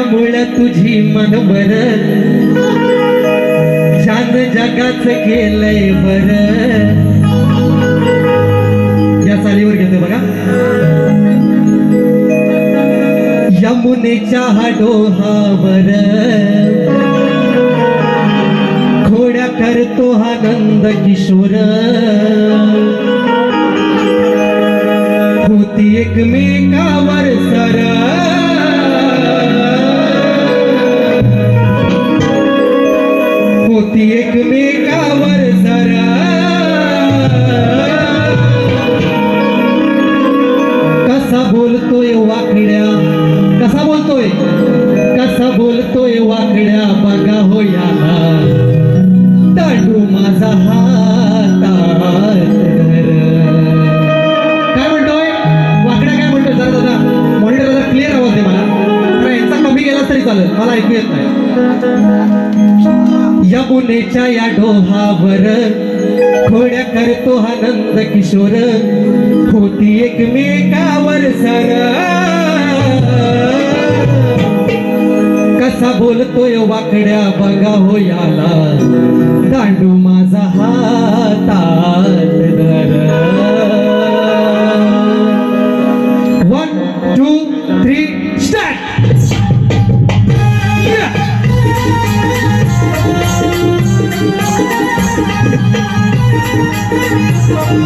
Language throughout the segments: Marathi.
कशामुळे तुझी मनवर छान जगाच केलंय बर या चालीवर घेतो बघा. यमुनेच्या हा डोहावर. खोड्या करतो हा नंद किशोर. होती एकमेकावर सरा. चालेल मला ऐकू येत नाही. यमुनेच्या या डोहावर खोड्या करतो हा नंद किशोर. होती एकमेकावर सर. कसा बोलतोय वाकड्या बघा हो याला. दांडू माझा हातात धर. वन टू थ्री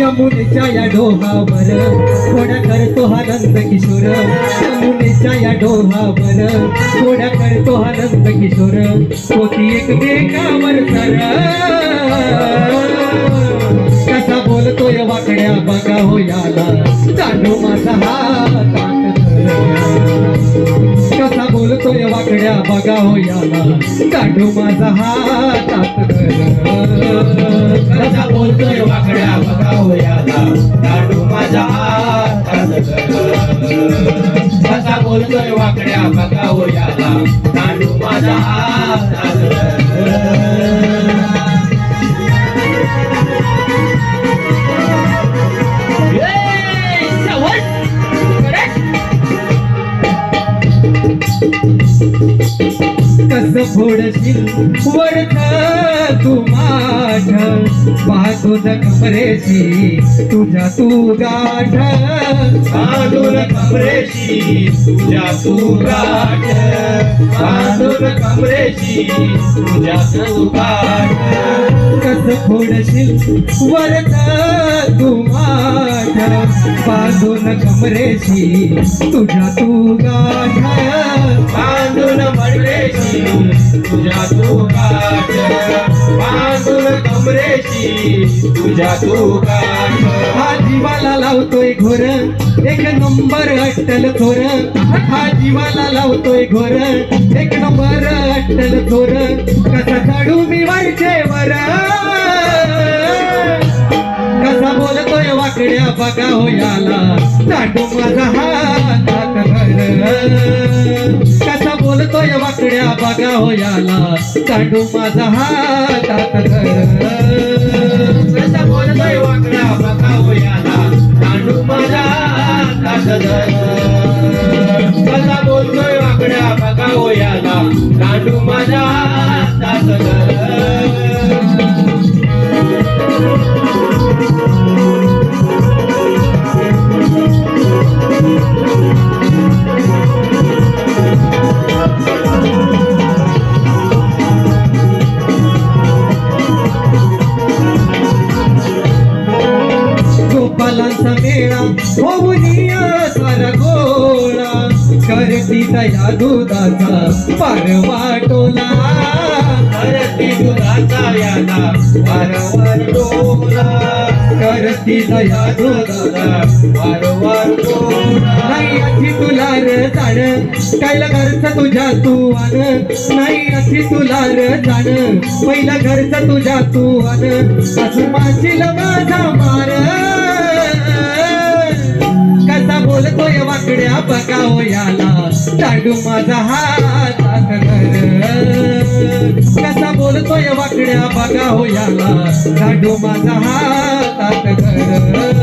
यमुनेच्या या डोहावर. कोणा करतो हा नंद किशोर. यमुनेच्या या डोहावर. कोणा करतो हा नंद किशोर. होती एकमेकावर सर. कसा बोलतोय वाकड्या बघा हो याला. दांडू माझा हा कसा बोलतोय वाकड्या बघा हो याला. दांडू माझा हा कसा बोलतोय वाकड्या बघा हो याला दांडू माझा हातात कसा बोलतोय वाकड्या बघा याला दांडू माझा सोडशील वरत तू माझ. पाहतो कमरेशी तुझ्या तू गाठ. बांधून कमरेशी तुझ्या तू गाठ. बांधून कमरेशी तुझ्या तू गाठ. कस फोडशील वरत तू माठ बांधून कमरेशी तुझ्या तू गाठ. पाहतो तुझ्या तू गाठ कमरेची कमरेशी तुझ्या तू गाठ हा जीवाला लावतोय घोर एक नंबर अट्टल थोर. हा जीवाला लावतोय घोर एक नंबर अट्टल थोर. कसा चढू मी वरचे वर? कसा बोलतोय वाकड्या बघा होयाला चाटू माझा हातात हो याला दाटू माझा हातात धर मेळा सारा गोळा करती दया दुधाचा पारवा टोला करती दुधाचा याला वारंवार टोला करती दया दुधाचा वारंवार टोला नाही अशी तुला र जाण कायला घरचं तुझ्या तू आण नाही अशी तुला र जाण पहिला घरचं तुझ्या तू आण असं माझी माझा मार. वाकड्या याला. दांडू माझा हातात घर कसा बोलतोय वाकड्या बघा हो याला. दांडू माझा हात घर